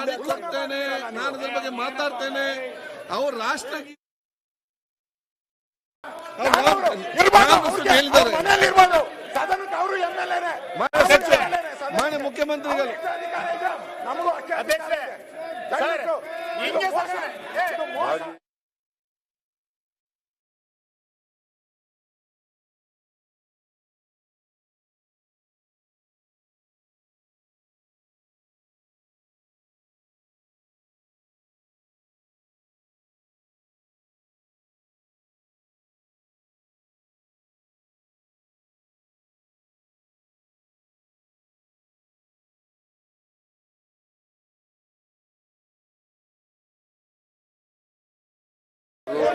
ಮಾಡಿ ಕೊಡ್ತೇನೆ ನಾನು ಅದ್ರ ಬಗ್ಗೆ ಮಾತಾಡ್ತೇನೆ. ಅವ್ರ ರಾಷ್ಟ್ರ ಮಾನ್ಯ ಮುಖ್ಯಮಂತ್ರಿಗಳು. ನಮಗೂ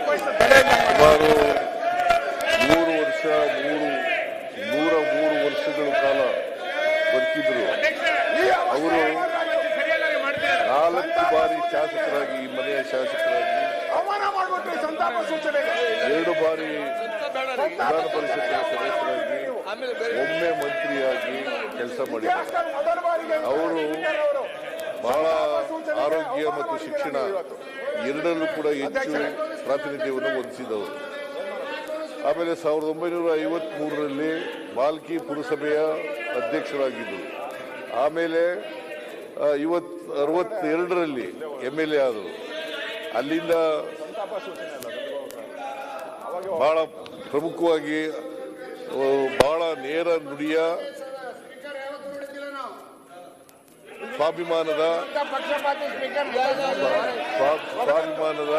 ಸುಮಾರು ಮೂರು ವರ್ಷ, ಮೂರು, ನೂರ ಮೂರು ವರ್ಷಗಳ ಕಾಲ ಬದುಕಿದ್ರು. ಅವರು ನಾಲ್ಕು ಬಾರಿ ಶಾಸಕರಾಗಿ, ಮನೆಯ ಶಾಸಕರಾಗಿ, ಎರಡು ಬಾರಿ ವಿಧಾನ ಪರಿಷತ್ತಿನ ಸದಸ್ಯರಾಗಿ, ಒಮ್ಮೆ ಮಂತ್ರಿಯಾಗಿ ಕೆಲಸ ಅವರು ಅವರು ಬಹಳ ಆರೋಗ್ಯ ಮತ್ತು ಶಿಕ್ಷಣ ಎರಡರಲ್ಲೂ ಕೂಡ ಹೆಚ್ಚು ಪ್ರಾತಿನಿಧ್ಯವನ್ನು ಹೊಂದಿಸಿದವರು ಆಮೇಲೆ ಸಾವಿರದ ಒಂಬೈನೂರ ಐವತ್ತ್ ಮೂರರಲ್ಲಿ ಬಾಲ್ಕಿ ಪುರಸಭೆಯ ಅಧ್ಯಕ್ಷರಾಗಿದ್ದರು. ಆಮೇಲೆ ಇವತ್ ಅರವತ್ತೆರಡರಲ್ಲಿ ಎಂ ಎಲ್ ಎ ಆದರು. ಅಲ್ಲಿಂದ ಬಹಳ ಪ್ರಮುಖವಾಗಿ ಬಹಳ ನೇರ ನುಡಿಯ ಸ್ವಾಭಿಮಾನದ ಸ್ವಾಭಿಮಾನದ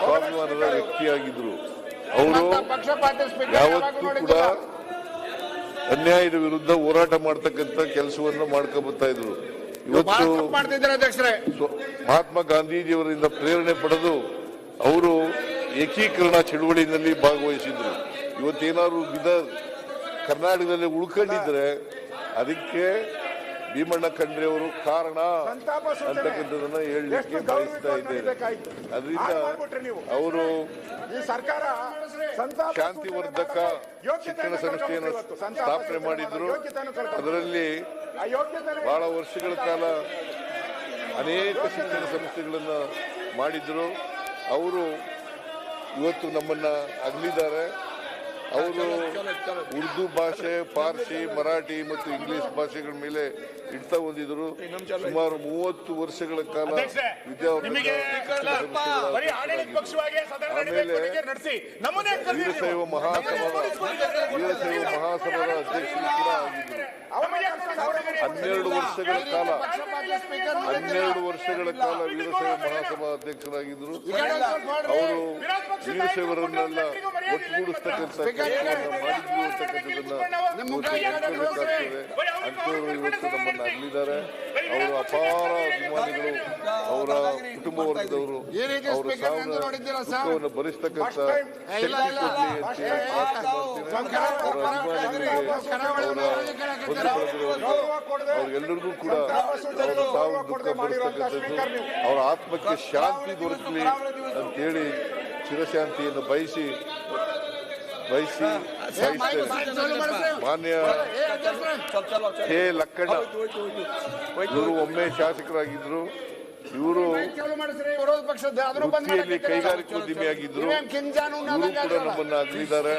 ಸ್ವಾಭಿಮಾನದ ವ್ಯಕ್ತಿಯಾಗಿದ್ರು. ಅವರು ಯಾವತ್ತೂ ಕೂಡ ಅನ್ಯಾಯದ ವಿರುದ್ಧ ಹೋರಾಟ ಮಾಡ್ತಕ್ಕಂಥ ಕೆಲಸವನ್ನು ಮಾಡ್ಕೊಂಡ್ ಬರ್ತಾ ಇದ್ರು. ಇವತ್ತು ಮಹಾತ್ಮ ಗಾಂಧೀಜಿಯವರಿಂದ ಪ್ರೇರಣೆ ಪಡೆದು ಅವರು ಏಕೀಕರಣ ಚಳುವಳಿಯಲ್ಲಿ ಭಾಗವಹಿಸಿದ್ರು. ಇವತ್ತೇನಾದ್ರು ಬಿದ್ದ ಕರ್ನಾಟಕದಲ್ಲಿ ಉಳ್ಕೊಂಡಿದ್ರೆ ಅದಕ್ಕೆ ಭೀಮಣ್ಣ ಖಂಡ್ರೆ ಅವರು ಕಾರಣ. ಅಂತಕ್ಕಂಥದನ್ನ ಹೇಳಲಿಕ್ಕೆ ಬಯಸ್ತಾ ಇದ್ದೇನೆ. ಅದರಿಂದ. ಅವರು ಈ ಸರ್ಕಾರ ಶಾಂತಿವರ್ಧಕ ಶಿಕ್ಷಣ ಸಂಸ್ಥೆಯನ್ನು ಸ್ಥಾಪನೆ ಮಾಡಿದ್ರು ಅದರಲ್ಲಿ ಬಹಳ ವರ್ಷಗಳ ಕಾಲ ಅನೇಕ ಶಿಕ್ಷಣ ಸಂಸ್ಥೆಗಳನ್ನು ಮಾಡಿದ್ರು. ಅವರು ಇವತ್ತು ನಮ್ಮನ್ನ ಅಗಲಿದ್ದಾರೆ. ಅವರು ಉರ್ದು ಭಾಷೆ ಪಾರ್ಸಿ ಮರಾಠಿ ಮತ್ತು ಇಂಗ್ಲಿಷ್ ಭಾಷೆಗಳ ಮೇಲೆ ಇಡ್ತಾ ಹೊಂದಿದ್ರು ಸುಮಾರು ಮೂವತ್ತು ವರ್ಷಗಳ ಕಾಲ. ವೀರಶೈವ ಮಹಾಸಭಾದ ವೀರಶೈವ ಮಹಾಸಭಾದ ಅಧ್ಯಕ್ಷರು ಕೂಡ ಹನ್ನೆರಡು ವರ್ಷಗಳ ಕಾಲ. ಹನ್ನೆರಡು ವರ್ಷಗಳ ಕಾಲ ವೀರಶೈವ ಮಹಾಸಭಾ ಅಧ್ಯಕ್ಷರಾಗಿದ್ದರು. ಅವರು ವೀರಶೈವರನ್ನೆಲ್ಲ ಒಟ್ಟುಗೂಡಿಸ್ತಕ್ಕಂಥ ಇವತ್ತು ನಮ್ಮನ್ನು ಅಗಲಿದ್ದಾರೆ ಅವರು ಅಪಾರ ಅಭಿಮಾನಿಗಳು. ಅವರ ಕುಟುಂಬ ವರ್ಗದವರು ಅವರು ಭರಿಸ್ತಕ್ಕಂಥ ಅವ್ರಿಗೆಲ್ಲರಿಗೂ ಕೂಡ ಅವರ ಸಾವು ದುಃಖ ಭರಿಸ್ತಕ್ಕಂಥದ್ದು ಅವರ ಆತ್ಮಕ್ಕೆ ಶಾಂತಿ ದೊರಕಲಿ ಅಂತೇಳಿ ಚಿರಶಾಂತಿಯನ್ನು ಬಯಸಿ ಬಯಸ್ತೇನೆ ಮಾನ್ಯ ಕೆ. ಲಕ್ಕಣ್ಣ. ಇವರು ಒಮ್ಮೆ ಶಾಸಕರಾಗಿದ್ರು. ಇವರು ವೃತ್ತಿಯಲ್ಲಿ ಕಿಂಜಾನು ಇವರು ಕೂಡ ನಮ್ಮನ್ನ ಅಗಲಿದ್ದಾರೆ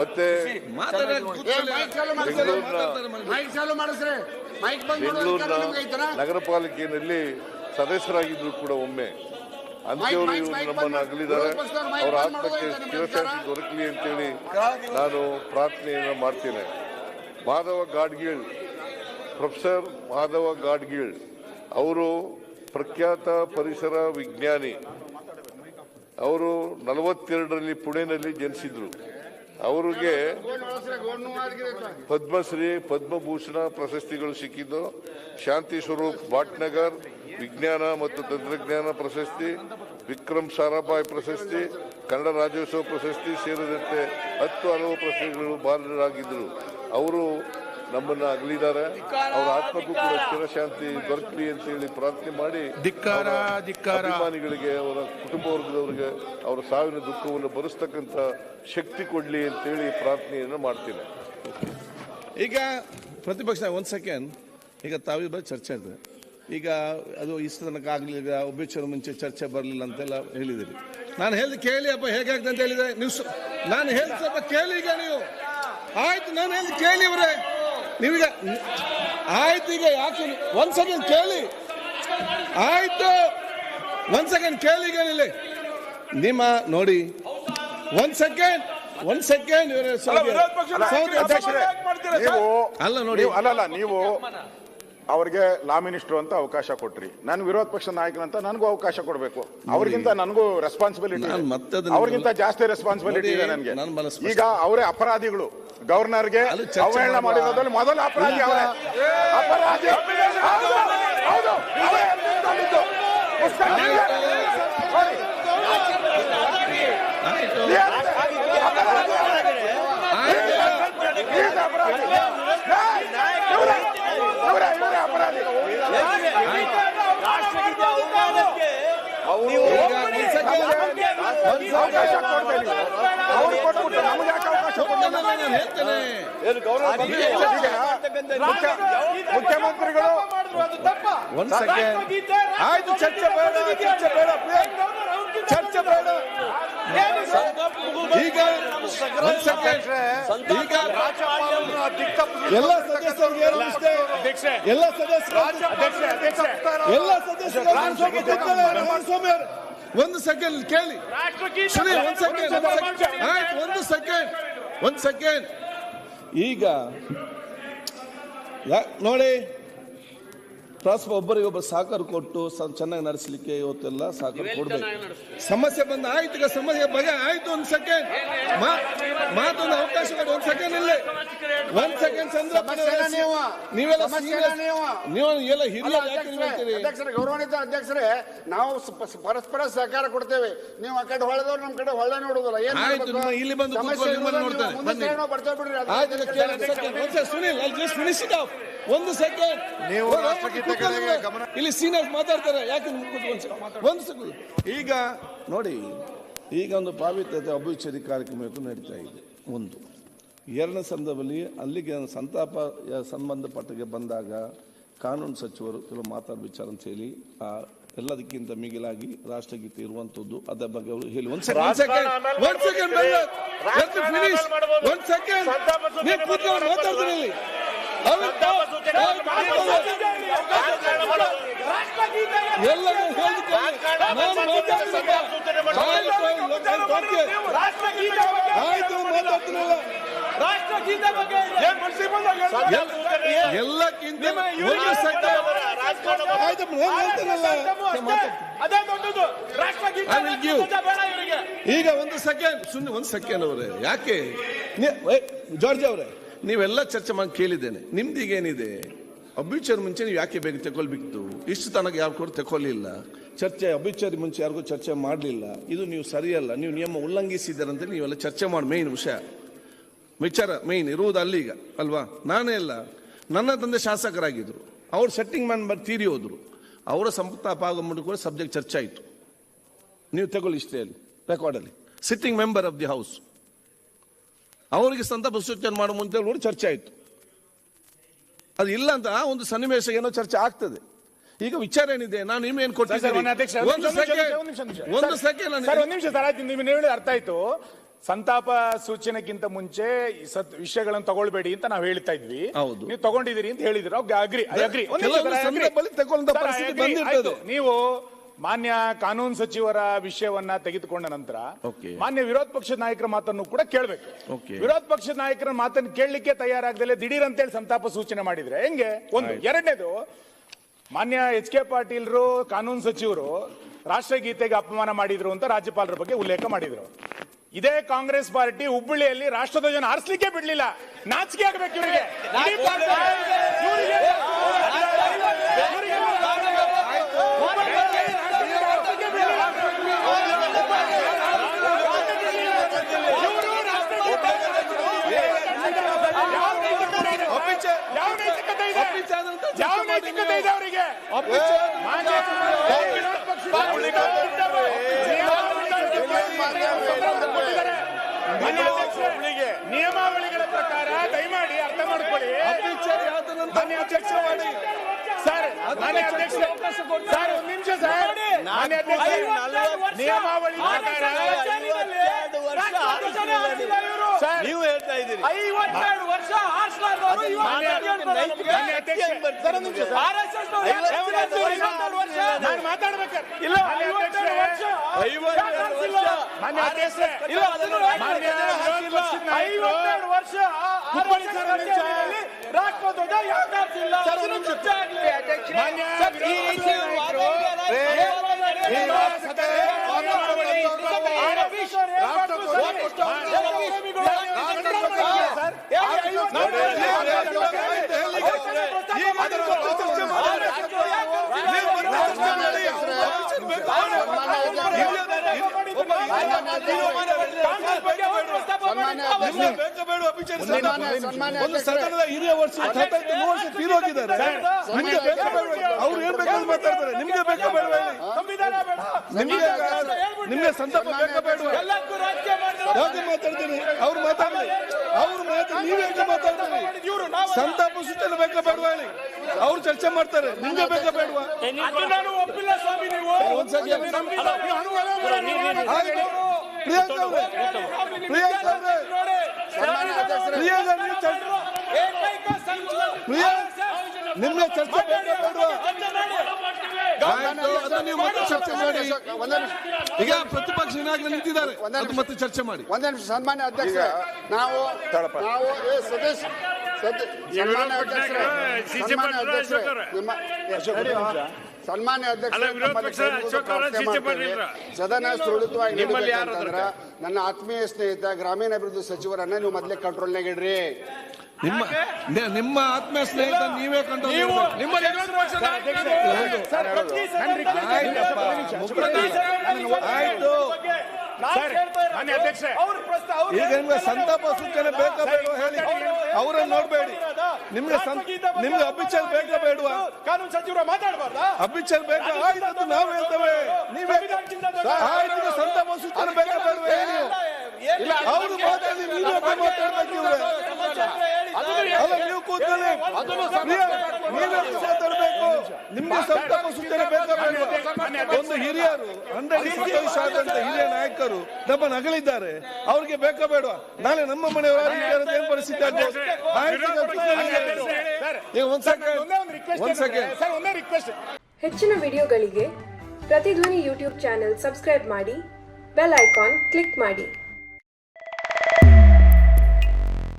ಮತ್ತೆ ಬೆಂಗಳೂರಿನ ನಗರ ಪಾಲಿಕೆಯಲ್ಲಿ ಸದಸ್ಯರಾಗಿದ್ರು ಕೂಡ ಒಮ್ಮೆ. ಮೈಕ್, ಇವರು ನಮ್ಮನ್ನ ಅಗಲಿದ್ದಾರೆ. ಅವರ ಆತ್ಮಕ್ಕೆ ಚಿರಶಾಂತಿ ದೊರಕಲಿ ಅಂತೇಳಿ ನಾನು ಪ್ರಾರ್ಥನೆಯನ್ನು ಮಾಡ್ತೇನೆ. ಮಾಧವ ಗಾಡ್ಗೀಳ್ ಪ್ರೊಫೆಸರ್ ಮಾಧವ ಗಾಡ್ಗೀಳ್ ಅವರು ಪ್ರಖ್ಯಾತ ಪರಿಸರ ವಿಜ್ಞಾನಿ. ಅವರು ನಲವತ್ತೆರಡರಲ್ಲಿ ಪುಣೆನಲ್ಲಿ ಜನಿಸಿದ್ರು. ಅವರಿಗೆ ಪದ್ಮಶ್ರೀ ಪದ್ಮಭೂಷಣ ಪ್ರಶಸ್ತಿಗಳು ಸಿಕ್ಕಿದ್ದು. ಶಾಂತಿ ಸ್ವರೂಪ್ ಭಾಟ್ನಗರ್ ವಿಜ್ಞಾನ ಮತ್ತು ತಂತ್ರಜ್ಞಾನ ಪ್ರಶಸ್ತಿ ವಿಕ್ರಮ್ ಸಾರಾಭಾಯಿ ಪ್ರಶಸ್ತಿ ಕನ್ನಡ ರಾಜ್ಯೋತ್ಸವ ಪ್ರಶಸ್ತಿ ಸೇರಿದಂತೆ ಹತ್ತು ಹಲವು ಪ್ರಶಸ್ತಿಗಳು ಬಾಲರಾಗಿದ್ದರು. ಅವರು ನಮ್ಮನ್ನ ಅಗಲಿದ್ದಾರೆ. ಅವರ ಆತ್ಮಕ್ಕೂ ಕೂಡ ಸ್ಥಿರಶಾಂತಿ ದೊರಕಲಿ ಅಂತ ಹೇಳಿ ಪ್ರಾರ್ಥನೆ ಮಾಡಿ ಧಿಕ್ಕಾರ, ಅವರ ಧಿಕ್ಕಾರ. ಅಭಿಮಾನಿಗಳಿಗೆ ಅವರ ಕುಟುಂಬ ವರ್ಗದವರಿಗೆ ಅವರ ಸಾವಿನ ದುಃಖವನ್ನು ಭರಿಸ್ತಕ್ಕಂಥ ಶಕ್ತಿ ಕೊಡಲಿ ಅಂತೇಳಿ ಪ್ರಾರ್ಥನೆಯನ್ನು ಮಾಡ್ತೀನಿ. ಈಗ ಪ್ರತಿಪಕ್ಷ ಒಂದು ಸೆಕೆಂಡ್ ಈಗ ತಾವಿಬ್ಬರು ಚರ್ಚೆ ಇದೆ. ಈಗ ಅದು ಇಷ್ಟು ತನಕ ಆಗಲಿಲ್ಲ ಒಬ್ಬಿಚ್ಚರ ಮುಂಚೆ ಚರ್ಚೆ ಬರಲಿಲ್ಲ ಅಂತೆಲ್ಲ ಹೇಳಿದಿರಿ. ನಾನು ಹೇಳಿದ ಕೇಳಿ ಅಪ್ಪ ಹೇಗಾಗ್ತದೆ ಅಂತ ಹೇಳಿದೆ ನೀವು ನಾನು ಹೇಳಿ ಸ್ವಲ್ಪ ಕೇಳಿ ಈಗ ನೀವು. ಆಯ್ತು ನಾನು ಹೇಳಿ ಕೇಳಿ ಅವರೇ ನೀವೀಗ ಆಯ್ತು ಈಗ ಯಾಕೆ ಒಂದ್ ಸೆಕೆಂಡ್ ಕೇಳಿ. ಆಯ್ತು. ಒಂದ್ ಸೆಕೆಂಡ್ ಕೇಳಿ ಈಗ ಇಲ್ಲಿ. ನಿಮ್ಮ ನೋಡಿ. ಒಂದ್ ಸೆಕೆಂಡ್ ಒಂದ್ ಸೆಕೆಂಡ್ ಇವರೇ ಅಲ್ಲ ನೋಡಿ. ಅಲ್ಲ ನೀವು ಅವ್ರಿಗೆ ಲಾ ಮಿನಿಸ್ಟರ್ ಅಂತ ಅವಕಾಶ ಕೊಟ್ರಿ. ನಾನು ವಿರೋಧ ಪಕ್ಷ ನಾಯಕನಂತ ನನಗೂ ಅವಕಾಶ ಕೊಡಬೇಕು. ಅವ್ರಿಗಿಂತ ನನಗೂ ರೆಸ್ಪಾನ್ಸಿಬಿಲಿಟಿ ನಾನು ಮತ್ತೆ ಅದನ್ನ- ಅವ್ರಿಗಿಂತ ಜಾಸ್ತಿ ರೆಸ್ಪಾನ್ಸಿಬಿಲಿಟಿ ಇದೆ ನನಗೆ. ನಾನು ಬಹಳ ಸ್ಪಷ್ಟ- ಈಗ ಅವರೇ ಅಪರಾಧಿಗಳು. ಗವರ್ನರ್ಗೆ ಅಲ್ಲಿ ಚರ್ಚೆ ಅವಹೇಳನ ಮಾಡುವ. ಮಾಡಿರೋದ್ರಲ್ಲಿ ಮೊದಲ ಅಪರಾಧಿ ಅವರೇ. ಹೌದು, ಹೌದು, ಆಯ್ತು. ಅಪರಾಧಿ. ಏಯ್, ಇವ್ರೇ, ಇವ್ರೇ, ಇವ್ರೇ ಅಪರಾಧಿ ಈಗ ಒಂದ್ ಸೆಕೆಂಡ್ ಒಂದ್ ಅವಕಾಶ ಅವ್ರು ಕೊಟ್ಬಿಟ್ಟು ನಮ್ಗೆ ಯಾಕೆ ಮುಖ್ಯಮಂತ್ರಿಗಳು ಒಂದ್ ಸೆಕೆಂಡ್. ಆಯ್ತು ಚರ್ಚೆ ಬೇಡ ಚರ್ಚೆ ಬೇಡ ಚರ್ಚೆ ಬೇಡ. ಈಗ ಈಗ ಎಲ್ಲ ಸದಸ್ಯರಿಗೆ ಏನು ಇಷ್ಟೇ ಎಲ್ಲ ಸದಸ್ಯರು ಎಲ್ಲ ಸದಸ್ಯರು ಸ್ವಾಮಿ ಅವರೇ, ಒಂದು ಸೆಕೆಂಡ್ ಕೇಳಿ. ಸುನೀಲ್ ಒಂದ್ ಸೆಕೆಂಡ್ ಆಯ್ತು ಒಂದು ಸೆಕೆಂಡ್ ಒಂದ್ ಸೆಕೆಂಡ್. ಈಗ ಯಾ- ನೋಡಿ ಪ್ರಾಸ್ಪ ಒಬ್ಬರಿಗೊಬ್ಬರು ಸಹಕಾರ ಕೊಟ್ಟು ಚೆನ್ನಾಗಿ ನಡೆಸಲಿಕ್ಕೆ ಇವತ್ತೆಲ್ಲ ಸಹಕಾರ ಕೊಡ್ಬೇಕು. ಸಮಸ್ಯೆ ಬಂದ ಆಯ್ತು ಈಗ ಸಮಸ್ಯೆ ಬಗೆ ಆಯ್ತು ಒಂದ್ ಸೆಕೆಂಡ್ ಮಾತೊಂದು ಅವಕಾಶ ಕೊಡಿ ಒಂದ್ ಸೆಕೆಂಡ್ ಇಲ್ಲಿ. ಒಂದ್ ಸೆಕೆಂಡ್ ನೀವೆಲ್ಲ. ನೀವು. ಎಲ್ಲ ಹಿರಿಯ ಯಾಕೆ ನೀವು ಹೇಳ್ತೀರಿ. ಅಧ್ಯಕ್ಷರೇ ಗೌರವಾನ್ವಿತ ಅಧ್ಯಕ್ಷರೇ ನಾವು ಪರಸ್ಪರ ಸಹಕಾರ ಕೊಡ್ತೇವೆ. ನೀವು ಆ ಕಡೆ ಹೊಳೆದವ್ರು ನಮ್ ಕಡೆ ಹೊಳೆ ನೋಡುದಿಲ್ಲ. ಏನ್ ಇಲ್ಲಿ ಬಂದು ಬರ್ತೇವೆ ಬಿಡ್ರಿ second, ಅಲ್ಲಿ ಜಸ್ಟ್ ಫಿನಿಶ್ ಇಟ್ ಆಫ್ ಒಂದು ಸೆಕೆಂಡ್ ನೀವು ರಾಷ್ಟ್ರಗೀತೆಗಳಿಗೆ ಗಮನ ಇಲ್ಲಿ ಸೀನಿಯರ್ ಮಾತಾಡ್ತಾರೆ. ಯಾಕೆ ಒಂದ್ ಒಂದು ಸೆಕೆಂಡ್ ಈಗ ನೋಡಿ ಈಗ ಒಂದು ಪಾವಿತ್ರ್ಯತೆ ಅಭಿಚರಿ ಕಾರ್ಯಕ್ರಮಕ್ಕೂ ನಡೀತಾ ಇದೆ. ಒಂದು. ಎರಡನೇ ಸಂದರ್ಭದಲ್ಲಿ ಅಲ್ಲಿಗೆ ಸಂತಾಪ ಸಂಬಂಧಪಟ್ಟಿಗೆ ಬಂದಾಗ ಕಾನೂನು ಸಚಿವರು ಕೆಲವು ಮಾತಾಡೋ ವಿಚಾರ ಅಂತ ಹೇಳಿ ಆ ಎಲ್ಲದಕ್ಕಿಂತ ಮಿಗಿಲಾಗಿ ರಾಷ್ಟ್ರಗೀತೆ ಇರುವಂತದ್ದು ಅದರ ಬಗ್ಗೆ ಅವರು ಹೇಳಿ. ಒಂದ್ ಸೆಕೆಂಡ್ ಒಂದ್ ಸೆಕೆಂಡ್ ಎಲ್ಲಕ್ಕಿಂತ ರಾಷ್ಟ್ರಗೀತೆ ಬೇಡ ಇವರಿಗೆ ಈಗ ಒಂದು ಸೆಕೆಂಡ್ ಸುಮ್ಮನೆ ಒಂದು ಸೆಕೆಂಡ್ ಅವರೇ. ಯಾಕೆ? ಜಾರ್ಜ್ ಅವರೇ. ನೀವೆಲ್ಲ ಚರ್ಚೆ ಮಾಡಿ ಕೇಳಿದ್ದೇನೆ. ನಿಮ್ದೀಗೇನಿದೆ? ಅಬ್ಯುಚರ್ ಮುಂಚೆ ನೀವು ಯಾಕೆ ಬೇಗ ತಗೊಳ್ಬಿಟ್ಟು ಇಷ್ಟು ತನಕ ಯಾರು ಕೂಡ ತಗೊಳ್ಳಿಲ್ಲ ಚರ್ಚೆ ಅಬ್ಯುಚರಿ ಮುಂಚೆ ಯಾರಿಗೂ ಚರ್ಚೆ ಮಾಡಲಿಲ್ಲ. ಇದು ನೀವು ಸರಿಯಲ್ಲ. ನೀವು ನಿಯಮ ಉಲ್ಲಂಘಿಸಿದ್ದೀರಂತ ನೀವೆಲ್ಲ ಚರ್ಚೆ ಮಾಡಿ ಮೇಯ್ನ್ ವಿಷಯ. ವಿಚಾರ ಮೇಯ್ನ್ ಇರುವುದು ಅಲ್ಲಿಗ, ಅಲ್ವಾ? ನಾನೇ ಅಲ್ಲ. ನನ್ನ ತಂದೆ ಶಾಸಕರಾಗಿದ್ರು. ಅವ್ರು ಸೆಟ್ಟಿಂಗ್ ಮ್ಯಾನ್ ತೀರಿ ಹೋದರು. ಅವರ ಸಂತಾಪ ಆಗೋ ಕೂಡ ಸಬ್ಜೆಕ್ಟ್ ಚರ್ಚೆ ಆಯಿತು. ನೀವು ತಗೊಳ್ಳಿ ಇಷ್ಟೇ ಅಲ್ಲಿ ರೆಕಾರ್ಡಲ್ಲಿ sitting member of the house ಅವರಿಗೆ ಸಂತಾಪ ಸೂಚನೆ ಮಾಡೋ ಮುಂದೆ ಕೂಡ ಚರ್ಚೆ ಆಯಿತು. ಅದು ಇಲ್ಲ ಅಂತ ಆ ಒಂದು ಸನ್ನಿವೇಶ ಏನೋ ಚರ್ಚೆ ಆಗ್ತದೆ. ಈಗ ವಿಚಾರ ಏನಿದೆ? ನಾನು ಸರ್, ಕೊಟ್ಟಿದ್ದೀನಿ? ಅರ್ಥ ಆಯ್ತು. ಸಂತಾಪ ಸೂಚನೆಗಿಂತ ಮುಂಚೆ ಈ ಸತ್ ವಿಷಯಗಳನ್ನು ತಗೊಳ್ಬೇಡಿ ಅಂತ ನಾವು ಹೇಳ್ತಾ ಇದ್ವಿ. ಹೌದು. ನೀವು ತಗೊಂಡಿದ್ದೀರಿ ಅಂತ ಹೇಳಿದ್ರು. Agree agree. ನೀವು ಮಾನ್ಯ ಕಾನೂನು ಸಚಿವರ ವಿಷಯವನ್ನ ತೆಗೆದುಕೊಂಡ ನಂತರ ಮಾನ್ಯ ವಿರೋಧ ಪಕ್ಷದ ನಾಯಕರ ಮಾತನ್ನು ಕೂಡ ಕೇಳಬೇಕು. ವಿರೋಧ ಪಕ್ಷದ ನಾಯಕರ ಮಾತನ್ನು ಕೇಳಲಿಕ್ಕೆ ತಯಾರಾಗದಲ್ಲೇ ದಿಢೀರ್ ಅಂತೇಳಿ ಸಂತಾಪ ಸೂಚನೆ ಮಾಡಿದ್ರೆ ಹೆಂಗೆ? ಒಂದು ಎರಡನೇದು ಮಾನ್ಯ ಎಚ್ ಕೆ ಪಾಟೀಲ್ರು ಕಾನೂನು ಸಚಿವರು ರಾಷ್ಟ್ರಗೀತೆಗೆ ಅಪಮಾನ ಮಾಡಿದ್ರು ಅಂತ ರಾಜ್ಯಪಾಲರ ಬಗ್ಗೆ ಉಲ್ಲೇಖ ಮಾಡಿದ್ರು. ಇದೇ ಕಾಂಗ್ರೆಸ್ ಪಾರ್ಟಿ ಹುಬ್ಬಳ್ಳಿಯಲ್ಲಿ ರಾಷ್ಟ್ರಧ್ವಜನ ಆರಿಸಲಿಕ್ಕೆ ಬಿಡಲಿಲ್ಲ. ನಾಚಿಕೆ ಆಗ್ಬೇಕು ಇವರಿಗೆ ಇಡೀ ಪಾರ್ಟಿ- ಇವ್ರಿಗೆ- ಯಾವ ನೈತಿಕತೆ ಇದೆ? ಯಾವ ನೈತಿಕತೆ ಇದೆ ಅವರಿಗೆ ಮಾನ್ಯ ವಿರೋಧ ಪಕ್ಷದ ಮಾನ್ಯ ಅಧ್ಯಕ್ಷರೇ, ನಿಯಮಾವಳಿಗಳ ಪ್ರಕಾರ ದಯಮಾಡಿ ಅರ್ಥ ಮಾಡ್ಕೊಳ್ಳಿ. ಮಾನ್ಯ ಅಧ್ಯಕ್ಷ ಸರ್ ಮಾನ್ಯ ಅಧ್ಯಕ್ಷರೇ, ಸರ್ ಒಂದ್ ನಿಮಿಷ ಸರ್. ಮಾನ್ಯ ವರ್ಷ ನಿಯಮಾವಳಿ ಪ್ರಕಾರ ಕಚೇರಿನಲ್ಲಿ ರಾಷ್ಟ್ರಾಧ್ಯಕ್ಷನೇ ಆಗಿಲ್ಲ ಇವರು. ಸರ್ ನೀವು ಹೇಳ್ತಾ ಇದ್ದೀರಿ. ಐವತ್ತೆರಡು ವರ್ಷ ಆರಿಸ್ಲಾರ್ದವ್ರು. ನಾನು ಇಲ್ಲ ಐವತ್ತೆರಡು ವರ್ಷ. ಐವತ್ತೆರಡು ವರ್ಷ. ಮಾನ್ಯ మాట్లాడాలి ಒಂದು. ಸದನದ ಹಿರಿಯ ವರ್ಷ ವರ್ಷ ತೀರೋಗಿದ್ದಾರೆ. ನಿಮ್ಗೆ ಬೇಕಾ ಬೇಡ ಅವ್ರು ಏನ್ ಬೇಕಾದ್ರೆ ಮಾತಾಡ್ತಾರೆ? ನಿಮ್ಗೆ ಬೇಕಾ ಬೇಡ ಬೇಡ. ನಿಮ್ಗೆ ನಿಮ್ಗೆ ಸಂತಾಪ ಮಾಡಿದ್ರು ಯಾಕೆ ಮಾತಾಡ್ತೀನಿ ಅವ್ರು ಮಾತಾಡ್ಲಿ. ಅವ್ರು ಮಾತಾಡಿ ನೀವ್ ಯಾಕೆ ಮಾತಾಡ್ತೀರಿ? ಸಂತಾಪ ಸೂಚನೆ ಬೇಕಾ ಹೇಳಿ ಅವ್ರು ಚರ್ಚೆ ಮಾಡ್ತಾರೆ. ನಿಮ್ಗೆ ಬೇಕಾ ಬೇಡವಾ? ನಾನು ಒಪ್ಪಿಲ್ಲ ಸ್ವಾಮಿ ನೀವು. ಚರ್ಚೆ ಈಗ ಪ್ರತಿಪಕ್ಷ ಏನಾಗಲಿ ನಿಂತಿದ್ದಾರೆ. ಮತ್ತೆ ಚರ್ಚೆ ಮಾಡಿ. ಒಂದೇ ನಿಮಿಷ. ಸನ್ಮಾನ್ಯ ಅಧ್ಯಕ್ಷ ನಾವು ನಾವು ಸತೀಶ್. ಸನ್ಮಾನ್ಯ ಅಧ್ಯಕ್ಷ ಸನ್ಮಾನ್ಯ ಅಧ್ಯಕ್ಷ ನಿಮ್ಮ ಸನ್ಮಾನ್ಯ ಅಧ್ಯಕ್ಷರೇ ನಮ್ಮಲ್ಲಿ ಕೈಮುಗಿದು ಪ್ರಾರ್ಥನೆ ಮಾಡ್ತೇವೆ. ಸದನ ಸುಳಿತವಾಗಿ ನಿಮ್ಮಲ್ಲಿ ನನ್ನ ಆತ್ಮೀಯ ಸ್ನೇಹಿತ ಗ್ರಾಮೀಣಾಭಿವೃದ್ಧಿ ಸಚಿವರನ್ನ ನೀವು ಮೊದಲೇ ಕಂಟ್ರೋಲ್ನಾಗ ಇಡ್ರಿ ನಿಮ್ಮ ನಿಮ್ಮ ಆತ್ಮೀಯ ಸ್ನೇಹಿತ ನೀವೇ ಕಂಡು ಆಯ್ತು. ಈಗ ನಿಮ್ಗೆ ಸಂತಾಪ ಸೂಚನೆ ಬೇಕಾ ಬೇಡವಾ ಹೇಳಿ ಅವರನ್ನು ನೋಡಬೇಡಿ ನಿಮ್ಗೆ ನಿಮ್ಗೆ ಅಭಿಚಾರ ಬೇಕಾ ಬೇಡುವ ಕಾನೂನು ಸಚಿವರು ಮಾತಾಡಬಾರ್ದಾ ಅಭಿಚಾರ ಬೇಕಾ ಆಯ್ತು ನಾವು ಹೇಳ್ತೇವೆ ನೀವೇ ಆಯ್ತು ಸಂತಾಪ ಸೂಚನೆ ಬೇಕಾ ಬೇಡ ಹೇಳಿ ಅವರು ಮಾತಾಡಿ ನೀವೇ ಮಾತಾಡ್ಬೇಕು ಅಲ್ಲ ನೀವು ಕೂತಲ್ಲಿ ನೀವೇ ಮಾತಾಡಬೇಕು ಮಾತಾಡ್ಬೇಕು ನಿಮ್ಗೆ ಸಂತಾಪ ಸೂಚನೆ ಬೇಕಾ ಬೇಡವಾ ಒಂದು ಹಿರಿಯರು ಹಂಡ್ರೆಡ್ ಇಪ್ಪತ್ತೈದು ಆದಂತ ಹಿರಿಯ ನಾಯಕರು ನಮ್ಮ ನಗಳಿದ್ದಾರೆ ಅವ್ರಿಗೆ ಬೇಕಾ ಬೇಡವಾ ನಾಳೆ ನಮ್ಮ ಮನೆಯವರ ಏನ್ ಪರಿಸ್ಥಿತಿ ಆಗ್ಬೋದು ಆಯ್ತು ಈಗ ಒಂದ್ ಸೆಕೆಂಡ್ ಒಂದೇ ರಿಕ್ವೆಸ್ಟ್ ಒಂದ್ ಒಂದೇ ರಿಕ್ವೆಸ್ಟ್ ಹೆಚ್ಚಿನ ವಿಡಿಯೋಗಳಿಗೆ ಪ್ರತಿಧ್ವನಿ ಯೂಟ್ಯೂಬ್ ಚಾನೆಲ್ ಸಬ್ಸ್ಕ್ರೈಬ್ ಮಾಡಿ ಬೆಲ್ ಐಕಾನ್ ಕ್ಲಿಕ್ ಮಾಡಿ.